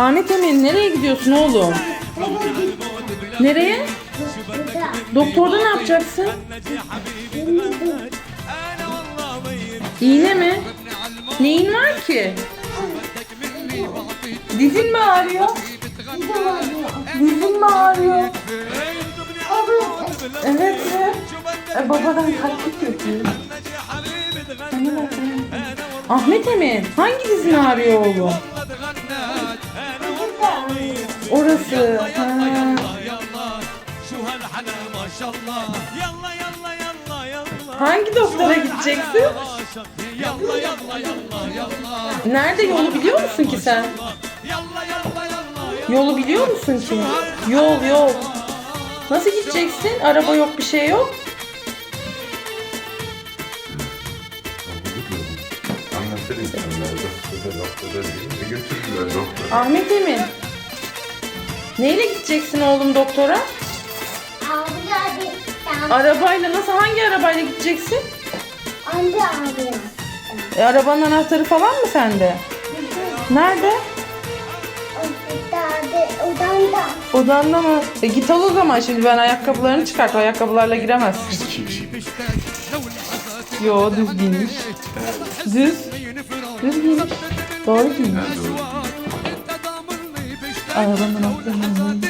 Ahmet Emin nereye gidiyorsun oğlum? Nereye? Doktorda ne yapacaksın? İğne mi? Neyin var ki? Dizin mi ağrıyor? Dizin mi ağrıyor? Evet. E, babadan taklit yapıyor. Ahmet Emin hangi dizin ağrıyor oğlum? Orası. Ha. Hangi doktora gideceksin? Nerede yolu biliyor musun ki sen? Yolu biliyor musun ki? Yol yol. Nasıl gideceksin? Araba yok bir şey yok. Doktora doktora diye. Götürdüler doktora. Ahmet Emin. Neyle gideceksin oğlum doktora? Abi abi. Arabayla nasıl hangi arabayla gideceksin? Anne abi. E, arabanın anahtarı falan mı sende? Nerede? Odanda. Odanda mı? E git al o zaman şimdi ben ayakkabılarını çıkart. O ayakkabılarla giremezsin. Yo düz giymiş. Düz. Düz giymiş. Doğru mu? Ha doğru. Arabanın aklımdan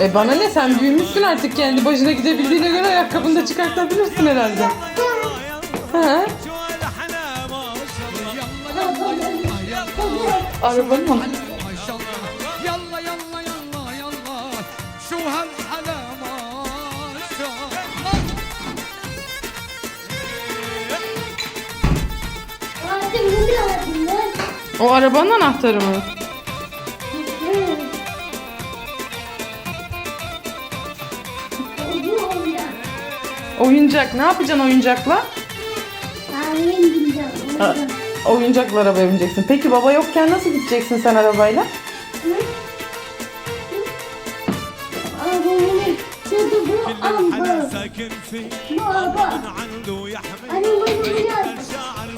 E bana ne sen büyümüşsün artık kendi başına gidebildiğine göre ayakkabını da çıkartabilirsin herhalde. Ha? Arabanın O arabanın anahtarı mı? Oyuncak. Ne yapacaksın oyuncakla? Annem bildi. Ha, oyuncakla arabaya bineceksin. Peki baba yokken nasıl gideceksin sen arabayla?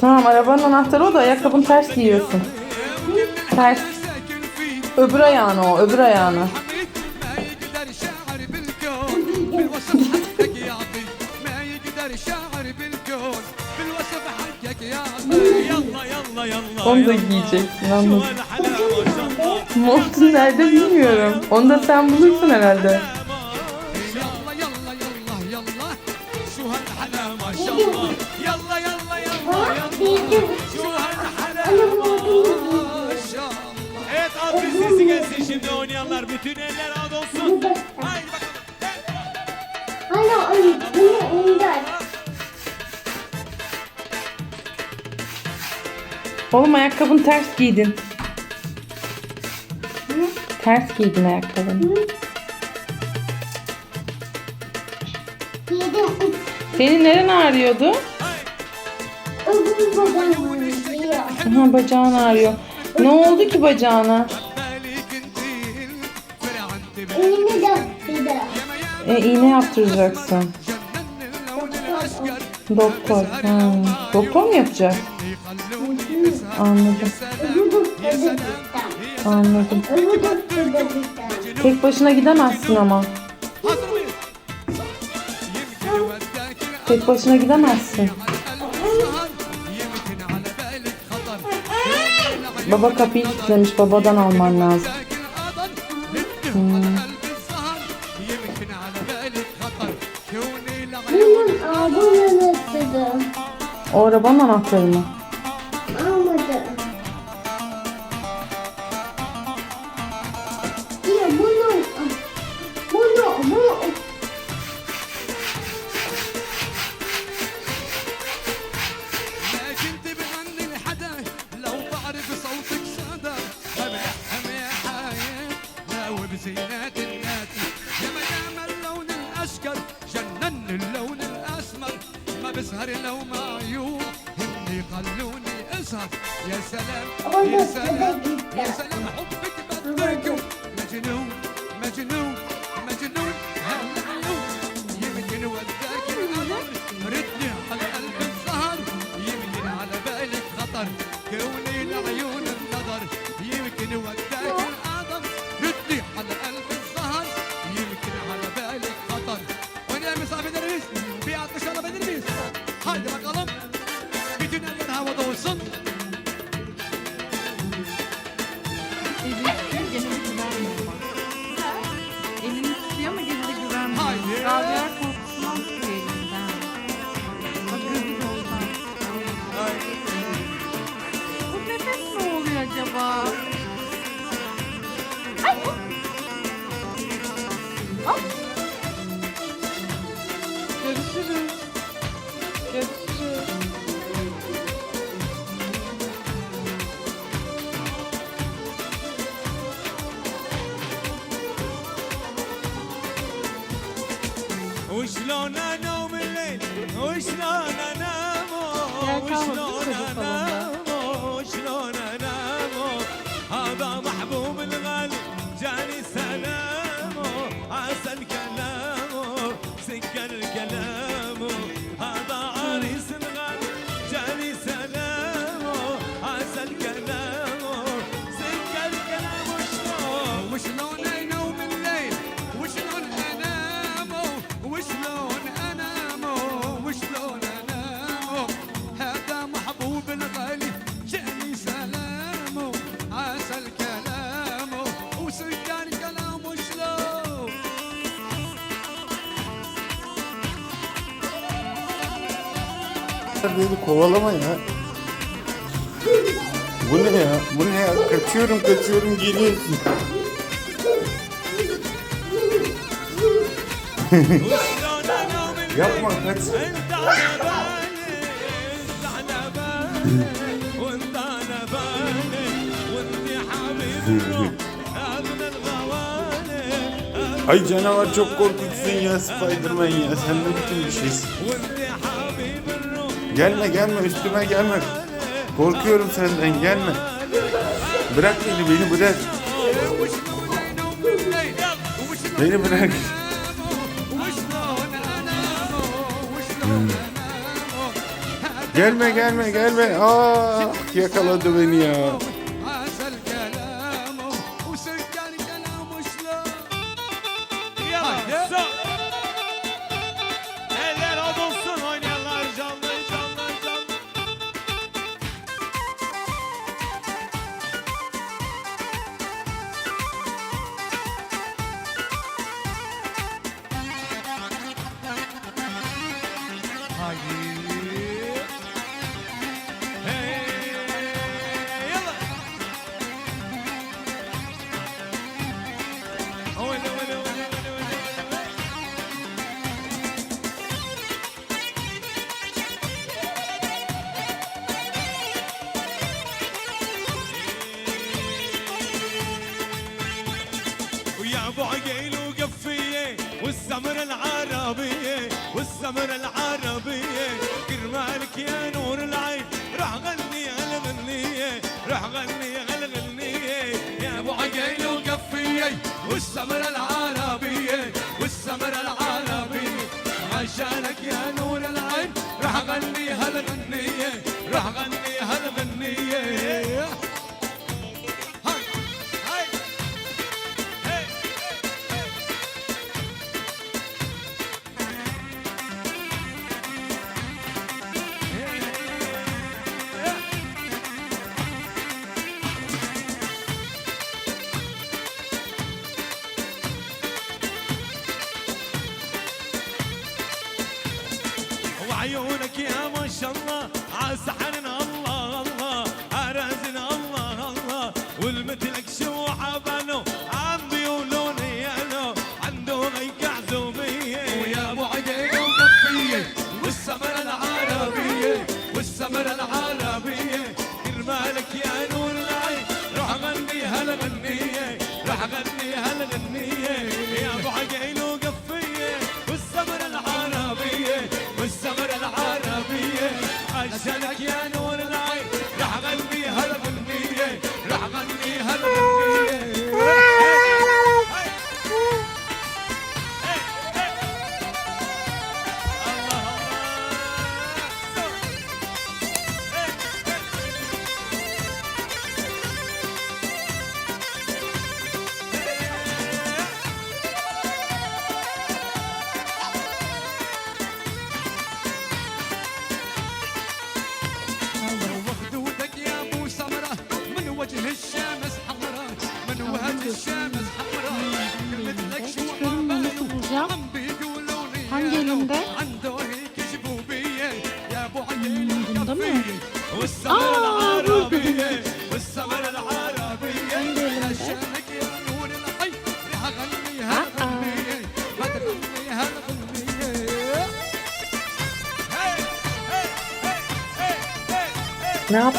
Tamam arabanın anahtarı o da ayakkabını ters giyiyorsun. Ters. Öbür ayağını o öbür ayağını. Onu da giyecek yalnız. Montun nerede bilmiyorum. Onu da sen bulursun herhalde. Şimdi oynayanlar bütün eller ad olsun. Haydi bakalım. Anne oyun- bunu oyuncak. Oğlum ayakkabını ters giydin. Ters giydin ayakkabını. Yedim. Senin neren ağrıyordu? Öbür babam oynuyor. Aha bacağın ağrıyor. Ne oldu ki bacağına? E, iğne yaptıracaksın. Doktor. Hmm. Doktor mu yapacak? Anladım. Anladım. Tek başına gidemezsin ama. Tek başına gidemezsin. Baba kapıyı kilitlemiş. Babadan alman lazım. Hmm. O arabanın anahtarı mı? beni kovalama ya. Bu ne ya? Bu ne ya? Kaçıyorum kaçıyorum geliyorsun. Yapma kaç. Ay canavar çok korkunçsun ya Spiderman ya. Sen ne biçim bir şeysin. Gelme gelme üstüme gelme. Korkuyorum senden gelme. Bırak beni beni bırak. Beni bırak. Hmm. Gelme gelme gelme. Aa yakaladı beni ya. العامر العربية كرمالك يا نور العين. راح غني هالغنية راح غني هالغنية يا أبو عقيل وقفية والسمرة العربية والسمرة العربية. عشانك يا نور العين راح غني هالغنية راح غني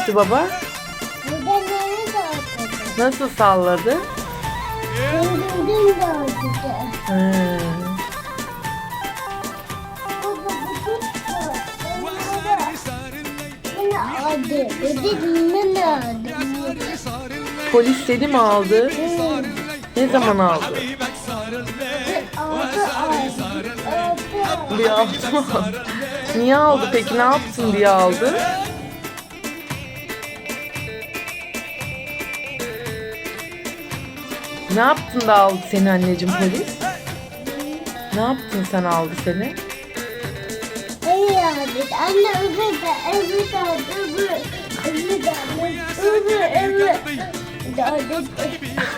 yaptı baba? Burada beni de. Nasıl salladı? Polis seni mi aldı? Ne zaman aldı? Altı aldı. Niye aldı peki? Ne yaptın diye aldı? Ne yaptın da aldı seni anneciğim polis? Ne yaptın sen aldı seni? Hayır abi. Anne öbür de öbür de öbür öbür de öbür öbür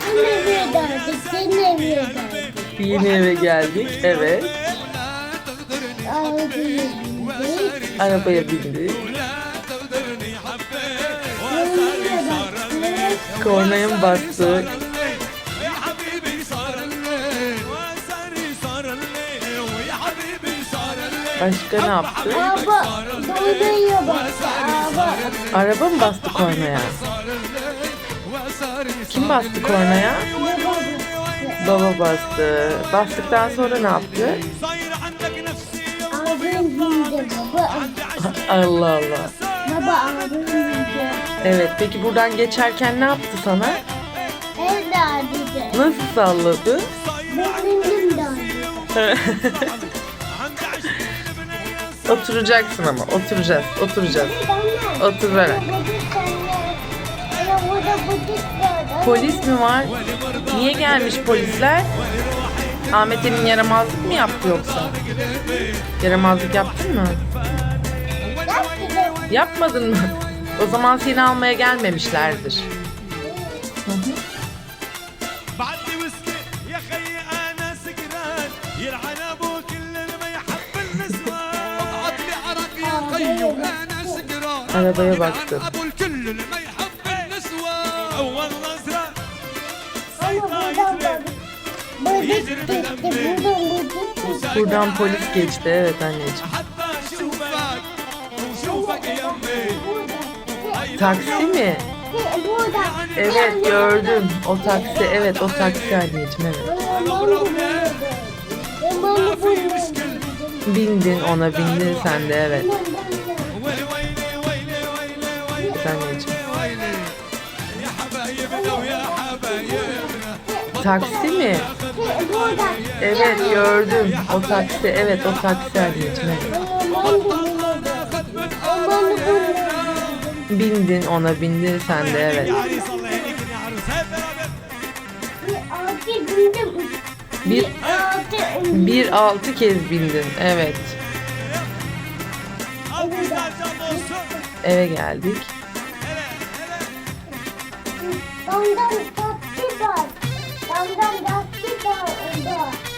Anne eve geldik. Senin eve geldik. Yeni eve geldik. Evet. Arabaya bindik. Arabaya bindik. Kornaya mı bastık? Başka ne yaptı? Baba, buradaya bak. Baba. Araba mı bastı kornaya? Kim bastı kornaya? Baba bastı. Bastıktan sonra ne yaptı? Ağzını buldu baba. Allah Allah. Baba ağzını buldu. Evet peki buradan geçerken ne yaptı sana? El dağıdı. Nasıl salladı? Benim dağıdı. Oturacaksın ama oturacağız oturacağız. Oturarak. Polis mi var? Niye gelmiş polisler? Ahmet Emin yaramazlık mı yaptı yoksa? Yaramazlık yaptın mı? Yapmadın mı? O zaman seni almaya gelmemişlerdir. Arabaya baktım. Buradan polis geçti evet anneciğim. Taksi mi? Evet gördüm. O taksi evet o taksi anneciğim evet. Bindin ona bindin sen de evet. taksi mi? Evet gördüm. O taksi. Evet o taksi anneciğim. Evet. Bindin ona bindin sen de evet. Bir, bir altı kez bindin evet. Eve geldik.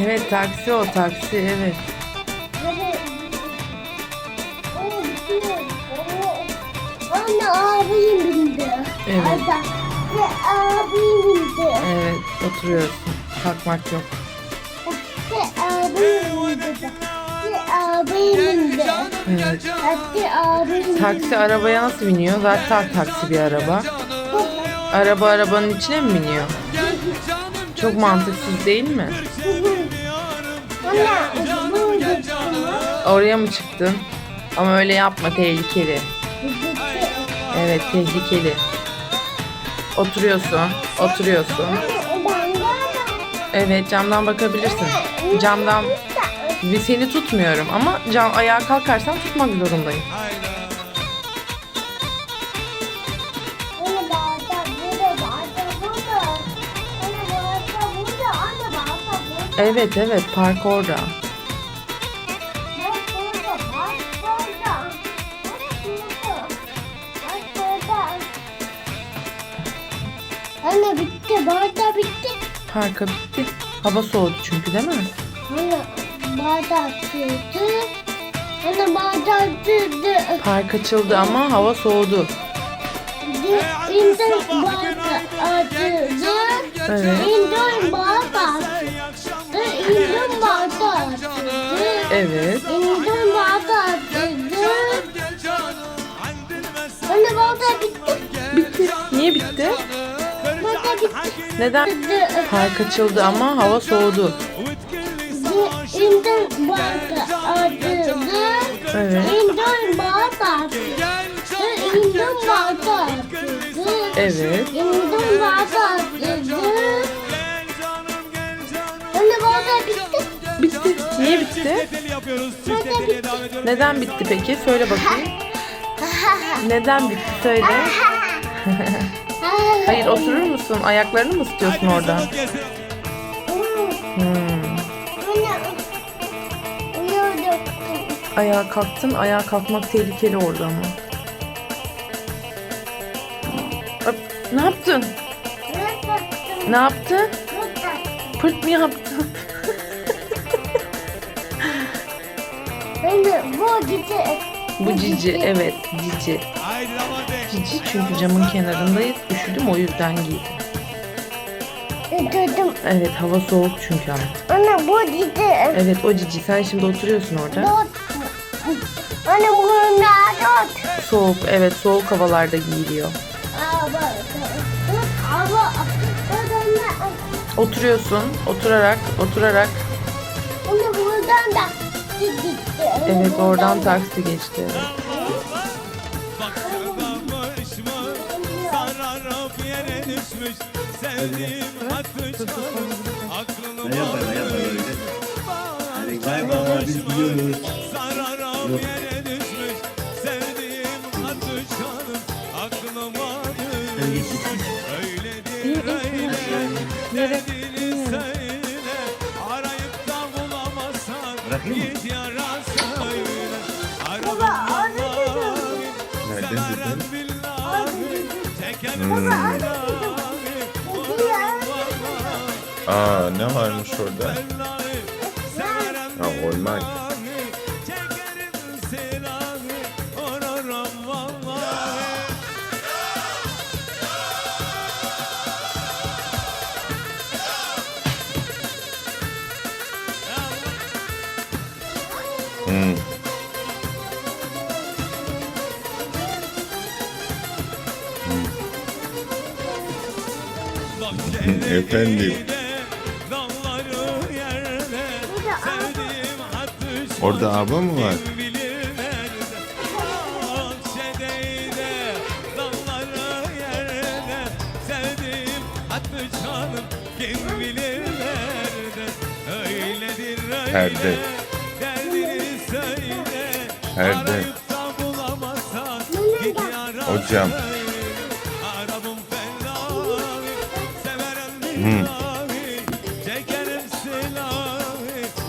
Evet taksi o taksi evet. Anne abim bindi. Evet. Ve abim bindi. Evet oturuyorsun. Kalkmak yok. Ve abim bindi. Ve abim bindi. Evet. Ve abim. Taksi arabaya nasıl biniyor? Zaten taksi bir araba. Araba arabanın içine mi biniyor? Çok mantıksız değil mi? Oraya mı çıktın? Ama öyle yapma tehlikeli. Evet tehlikeli. Oturuyorsun, oturuyorsun. Evet camdan bakabilirsin. Camdan seni tutmuyorum ama cam ayağa kalkarsan tutmak zorundayım. Evet evet park orada. Anne bitti, bardağı bitti. Parka bitti. Hava soğudu çünkü değil mi? Anne bardağı sürdü. Anne bardağı sürdü. Park açıldı ama hava soğudu. İndir bardağı açıldı. Evet. İndir bardağı Denizden balta attırdım. Evet. Denizden balta attırdım. Sonra balta bitti. Bitti. Niye bitti? Balta bitti. Neden? Park açıldı ama hava soğudu. Denizden balta attırdım. Evet. Denizden balta attırdım. Denizden balta attırdım. Evet. Denizden balta attırdım. Niye bitti? Neden bitti peki? Söyle bakayım. Neden bitti söyle. Hayır oturur musun? Ayaklarını mı ısıtıyorsun orada? Hmm. Ayağa kalktın. Ayağa kalkmak tehlikeli orada ama. Öp, Ne yaptın? Ne yaptın? Pırt mı yaptın? Bu gece. Bu cici. Evet cici. Cici çünkü camın kenarındayız. Üşüdüm o yüzden giydim. Dedim. Evet hava soğuk çünkü artık. Anne bu gece. Evet o cici. Sen şimdi oturuyorsun orada. Dört. Anne bu ne dört? Soğuk. Evet soğuk havalarda giyiliyor. Oturuyorsun. Oturarak, oturarak. Evet oradan taksi geçti. Sevdiğim hakkı canım. Aklını Bay bay biz. Aklıma düşmüş. Aa ne varmış orada? Ha oymak. Hmm. Kim bilir nerede Öyledir öyle Perde. Perde. Hocam.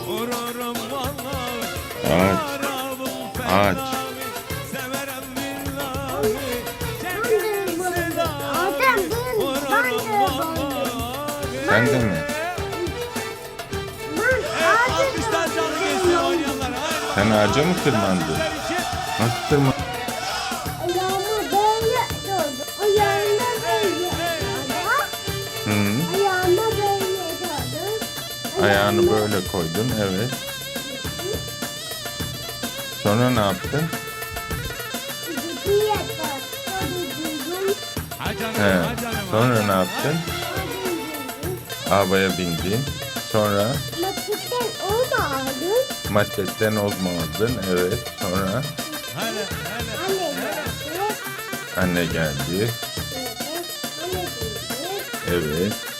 Vururum ben. vallahi. Sen de mi? Sen ağaca mı tırmandın? Nasıl tırmandın? Durdu. Ayağını böyle koydun evet. Sonra ne yaptın? Yatak. Sonra ne yaptın? Arabaya bindin. Sonra Matikten onu aldım. marketten ozma aldın. Evet. Sonra. Anne geldi. anne geldi. Anne geldi. Evet.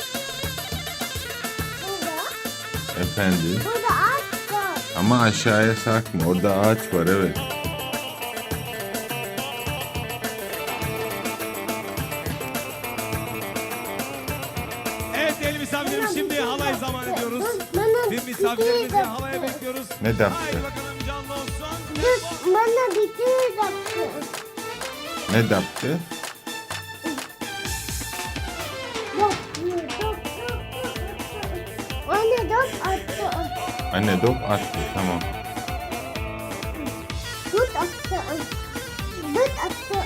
Efendim. Burada ağaç var. Ama aşağıya sarkma. Orada ağaç var evet. Evet değerli misafirlerim şimdi halay zamanı diyoruz. Bana Ne yaptı? Bakalım canlı olsun. Dur bana bir şey yaptı. Ne yaptı? Dört attı. Anne dop attı. Tamam. Dört attı. Dört attı.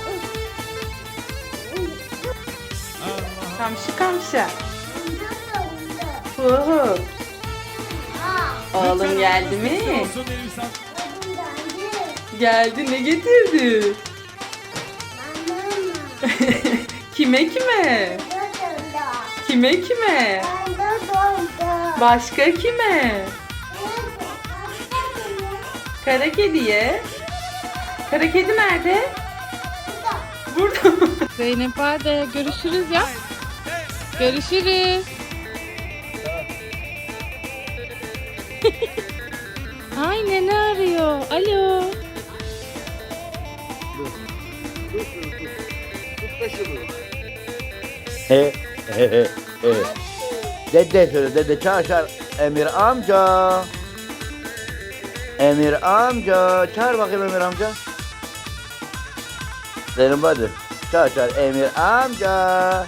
Kamşı kamşı. Hu. Aa, Oğlum geldi mi? Geldi ne getirdi? Kime kime? Kime kime? Başka kime? Kara kediye. Kara kedi nerede? Burada mı? Zeynep hadi görüşürüz ya. Görüşürüz. Ay ne arıyor? Alo. He he he he. Dede söyle dede çağır. Emir amca. Emir amca. Çağır bakayım Emir amca. Zeynep hadi. Çağır çağır Emir amca.